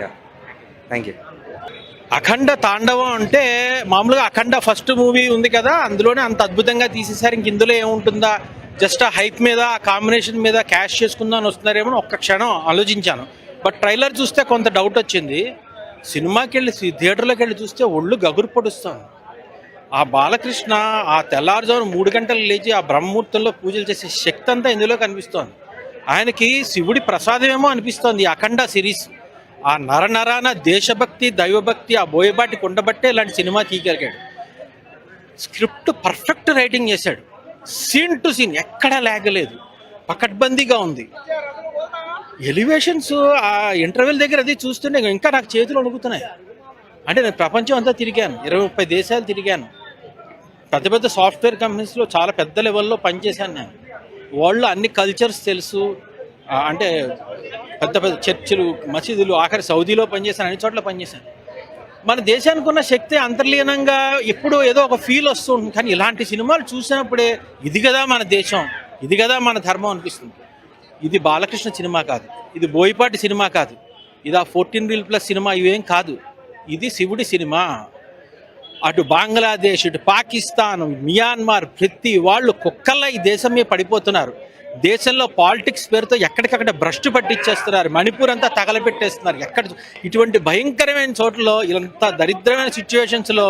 Yeah thank you అఖండ తాండవం అంటే మామూలుగా అఖండ ఫస్ట్ మూవీ ఉంది కదా అందులోనే అంత అద్భుతంగా తీసేసారు ఇంక ఇందులో ఏముంటుందా? జస్ట్ ఆ హైప్ మీద ఆ కాంబినేషన్ మీద క్యాష్ చేసుకుందాం అని వస్తున్నారేమో ఒక్క క్షణం ఆలోచించాను. బట్ ట్రైలర్ చూస్తే కొంత డౌట్ వచ్చింది. సినిమాకి వెళ్ళి థియేటర్లోకి వెళ్ళి చూస్తే ఒళ్ళు గగురు పొడుస్తాం ఆ బాలకృష్ణ ఆ తెల్లారుజామున మూడు గంటలు లేచి ఆ బ్రహ్మముహూర్తంలో పూజలు చేసే శక్తి అంతా ఇందులో కనిపిస్తోంది. ఆయనకి శివుడి ప్రసాదమేమో అనిపిస్తోంది అఖండ సిరీస్. ఆ నరనరాన దేశభక్తి దైవభక్తి ఆ బోయబాటి కొండబట్టే ఇలాంటి సినిమా తీయగలిగాడు స్క్రిప్ట్ పర్ఫెక్ట్ రైటింగ్ చేశాడు. సీన్ టు సీన్ ఎక్కడా లేగలేదు. పకడ్బందీగా ఉంది. ఎలివేషన్స్ ఆ ఇంటర్వెల్ దగ్గర అది చూస్తుంటే ఇంకా నాకు చేతులు వణుకుతున్నాయి. అంటే నేను ప్రపంచం అంతా తిరిగాను. ఇరవై ముప్పై దేశాలు తిరిగాను. పెద్ద పెద్ద సాఫ్ట్వేర్ కంపెనీస్లో చాలా పెద్ద లెవెల్లో పనిచేశాను నేను. వరల్డ్లో అన్ని కల్చర్స్ తెలుసు. అంటే పెద్ద పెద్ద చర్చిలు మసీదులు ఆఖరి సౌదీలో పనిచేశాను అన్ని చోట్ల పనిచేశాను. మన దేశానికి ఉన్న శక్తి అంతర్లీనంగా ఎప్పుడూ ఏదో ఒక ఫీల్ వస్తూ కానీ ఇలాంటి సినిమాలు చూసినప్పుడే ఇది కదా మన దేశం ఇది కదా మన ధర్మం అనిపిస్తుంది. ఇది బాలకృష్ణ సినిమా కాదు ఇది బోయిపాటి సినిమా కాదు ఇది ఆ ఫోర్టీన్ రీల్ ప్లస్ సినిమా ఇవేం కాదు. ఇది శివుడి సినిమా. అటు బంగ్లాదేశ్ ఇటు పాకిస్తాన్ మియాన్మార్ ప్రతి వాళ్ళు కుక్కల్లా ఈ దేశం మీద పడిపోతున్నారు. దేశంలో పాలిటిక్స్ పేరుతో ఎక్కడికక్కడ భ్రష్టు పట్టించేస్తున్నారు. మణిపూర్ అంతా తగలబెట్టేస్తున్నారు. ఎక్కడ ఇటువంటి భయంకరమైన చోట్లలో ఇంత దరిద్రమైన సిచ్యువేషన్స్లో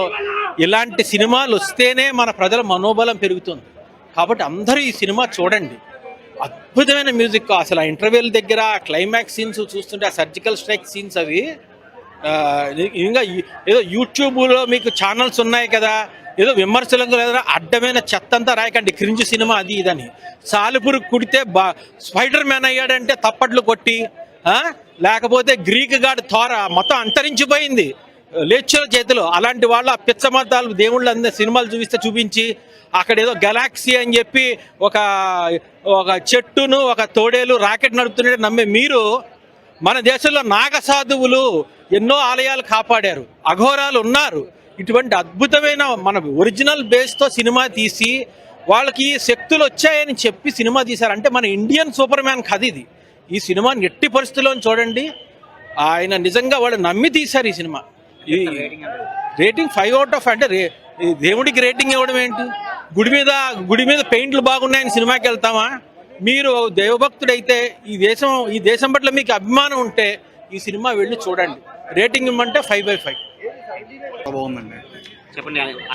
ఇలాంటి సినిమాలు వస్తేనే మన ప్రజల మనోబలం పెరుగుతుంది. కాబట్టి అందరూ ఈ సినిమా చూడండి. అద్భుతమైన మ్యూజిక్. అసలు ఆ ఇంటర్వ్యూల దగ్గర క్లైమాక్స్ సీన్స్ చూస్తుంటే ఆ సర్జికల్ స్ట్రైక్ సీన్స్ అవి ఇంకా ఏదో యూట్యూబ్లో మీకు ఛానల్స్ ఉన్నాయి కదా. ఏదో విమర్శలకు లేదా అడ్డమైన చెత్త అంతా రాయకండి. క్రింజ్ సినిమా అది ఇదని. సాలిపురు కుడితే బా స్పైడర్ మ్యాన్ అయ్యాడంటే తప్పట్లు కొట్టి లేకపోతే గ్రీక్ గాడ్ థోర మొత్తం అంతరించిపోయింది. లేచుల చేతిలో. అలాంటి వాళ్ళ ఆ పిచ్చ దేవుళ్ళు అందరి సినిమాలు చూపిస్తే చూపించి అక్కడ ఏదో గెలాక్సీ అని చెప్పి ఒక ఒక చెట్టును ఒక తోడేలు రాకెట్ నడుపుతున్నట్టు నమ్మే మీరు మన దేశంలో నాగసాధువులు ఎన్నో ఆలయాలు కాపాడారు. అఘోరాలు ఉన్నారు. ఇటువంటి అద్భుతమైన మన ఒరిజినల్ బేస్తో సినిమా తీసి వాళ్ళకి శక్తులు వచ్చాయని చెప్పి సినిమా తీశారు. అంటే మన ఇండియన్ సూపర్ మ్యాన్ కథ ఇది. ఈ సినిమాని ఎట్టి పరిస్థితుల్లో చూడండి. ఆయన నిజంగా వాళ్ళు నమ్మి తీశారు ఈ సినిమా. ఈ రేటింగ్ ఫైవ్ అవుట్ ఆఫ్ అంటే రే ఈ దేవుడికి రేటింగ్ ఇవ్వడం ఏంటి? గుడి మీద గుడి మీద పెయింట్లు బాగున్నాయని సినిమాకి వెళ్తామా? మీరు దేవభక్తుడైతే ఈ దేశం ఈ దేశం పట్ల మీకు అభిమానం ఉంటే ఈ సినిమా వెళ్ళి చూడండి. రేటింగ్ ఇవ్వమంటే ఫైవ్ బై ఫైవ్ బాగుందండి. చెప్పండి.